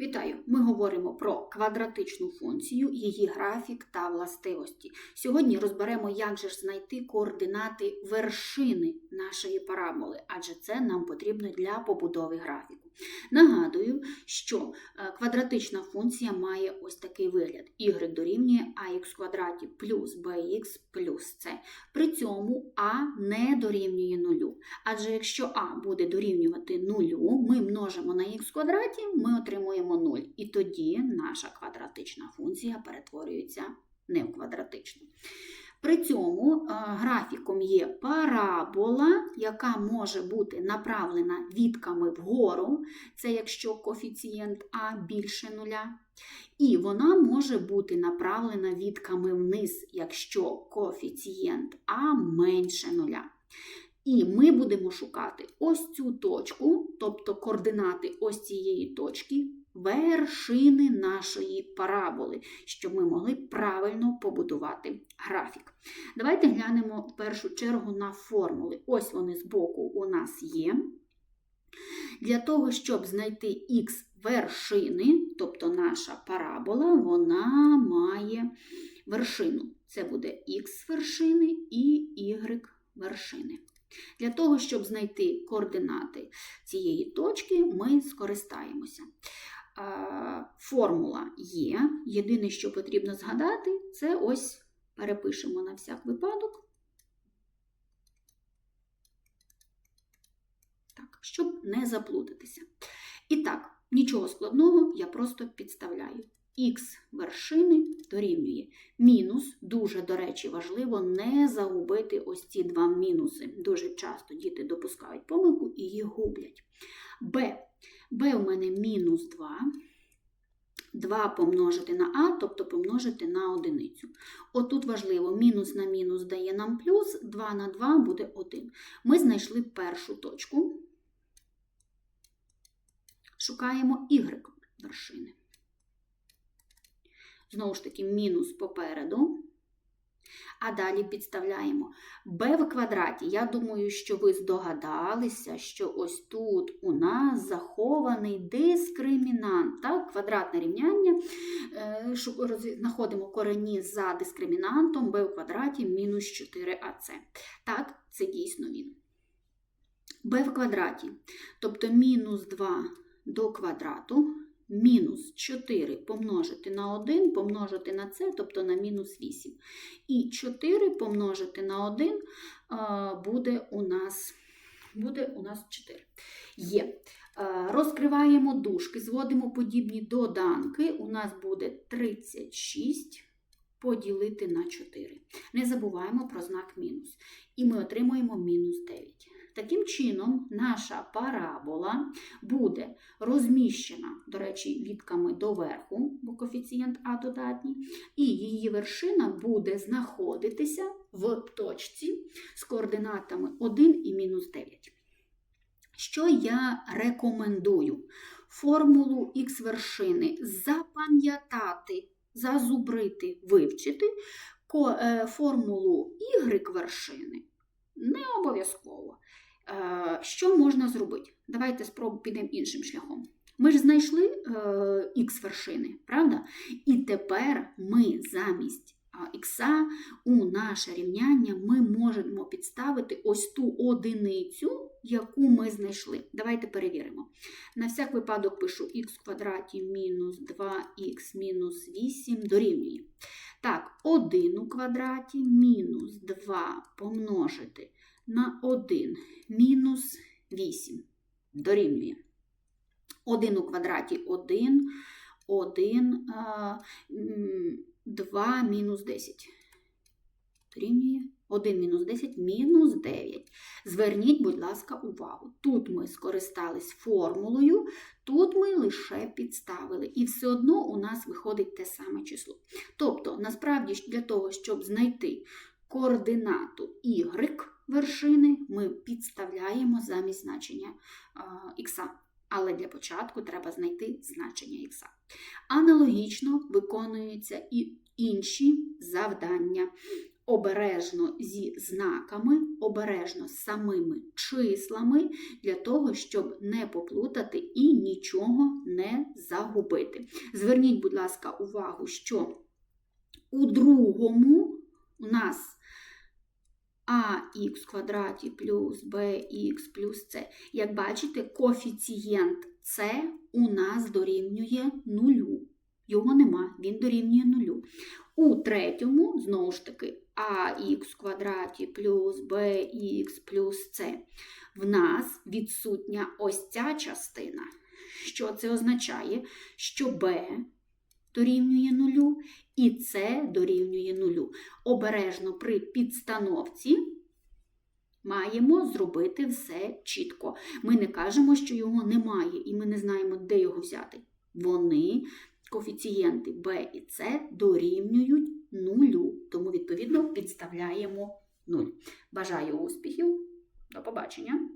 Вітаю! Ми говоримо про квадратичну функцію, її графік та властивості. Сьогодні розберемо, як же ж знайти координати вершини нашої параболи, адже це нам потрібно для побудови графіку. Нагадую, що е, квадратична функція має ось такий вигляд: y дорівнює ax квадраті плюс bx плюс c. При цьому а не дорівнює нулю. Адже якщо а буде дорівнювати нулю, ми множимо на х квадраті, ми отримуємо 0. І тоді наша квадратична функція перетворюється не в квадратичну. При цьому графіком є парабола, яка може бути направлена відками вгору, це якщо коефіцієнт А більше нуля. І вона може бути направлена відками вниз, якщо коефіцієнт А менше нуля. І ми будемо шукати ось цю точку, тобто координати ось цієї точки, вершини нашої параболи, щоб ми могли правильно побудувати графік. Давайте глянемо в першу чергу на формули. Ось вони збоку у нас є. Для того, щоб знайти х вершини, тобто наша парабола, вона має вершину. Це буде х вершини і y вершини. Для того, щоб знайти координати цієї точки, ми скористаємося. Формула є. Єдине, що потрібно згадати, це ось перепишемо на всяк випадок. Так, щоб не заплутатися. І так, нічого складного, я просто підставляю. Х вершини дорівнює мінус, дуже, до речі, важливо не загубити ось ці два мінуси. Дуже часто діти допускають помилку і їх гублять. Б. Б у мене мінус 2. 2 помножити на А, тобто помножити на одиницю. Отут важливо, мінус на мінус дає нам плюс, 2 на 2 буде 1. Ми знайшли першу точку. Шукаємо y вершини. Знову ж таки, мінус попереду. А далі підставляємо b в квадраті. Я думаю, що ви здогадалися, що ось тут у нас захований дискримінант. Так? Квадратне рівняння. Е, знаходимо корені за дискримінантом b в квадраті мінус 4ac. Так, це дійсно він. b в квадраті, тобто мінус 2 до квадрату мінус 4 помножити на 1 помножити на це, тобто на мінус 8. І 4 помножити на 1 буде у нас буде у нас 4. Є. Розкриваємо дужки, зводимо подібні доданки. У нас буде 36 поділити на 4. Не забуваємо про знак мінус. І ми отримуємо мінус 9. Таким чином, наша парабола буде розміщена, до речі, відками доверху, бо коефіцієнт А додатній, і її вершина буде знаходитися в точці з координатами 1 і мінус 9. Що я рекомендую? Формулу х вершини запам'ятати, зазубрити, вивчити, е, формулу y вершини не обов'язково. Е, що можна зробити? Давайте спробуємо підемо іншим шляхом. Ми ж знайшли е, х вершини, правда? І тепер ми замість х у наше рівняння ми можемо підставити ось ту одиницю, яку ми знайшли. Давайте перевіримо. На всяк випадок пишу х квадраті мінус 2х мінус 8 дорівнює. Так, 1 у квадраті мінус 2 помножити на 1 мінус 8 дорівнює. 1 у квадраті 1, 1, 2 мінус 10. Дорівнює 1 мінус 10 мінус 9. Зверніть, будь ласка, увагу. Тут ми скористались формулою, тут ми лише підставили. І все одно у нас виходить те саме число. Тобто, насправді, для того, щоб знайти координату y вершини, ми підставляємо замість значення х. Але для початку треба знайти значення х. Аналогічно виконуються і інші завдання. Обережно зі знаками, обережно з самими числами, для того, щоб не поплутати і нічого не загубити. Зверніть, будь ласка, увагу, що у другому у нас ах квадраті плюс bx плюс c. Як бачите, коефіцієнт c у нас дорівнює нулю. Його нема, він дорівнює нулю. У третьому, знову ж таки, ах в квадраті плюс bx плюс c. В нас відсутня ось ця частина. Що це означає? Що b дорівнює нулю і c дорівнює нулю. Обережно при підстановці маємо зробити все чітко. Ми не кажемо, що його немає, і ми не знаємо, де його взяти. Вони, коефіцієнти b і c, дорівнюють нулю. Тому, відповідно, підставляємо нуль. Бажаю успіхів. До побачення!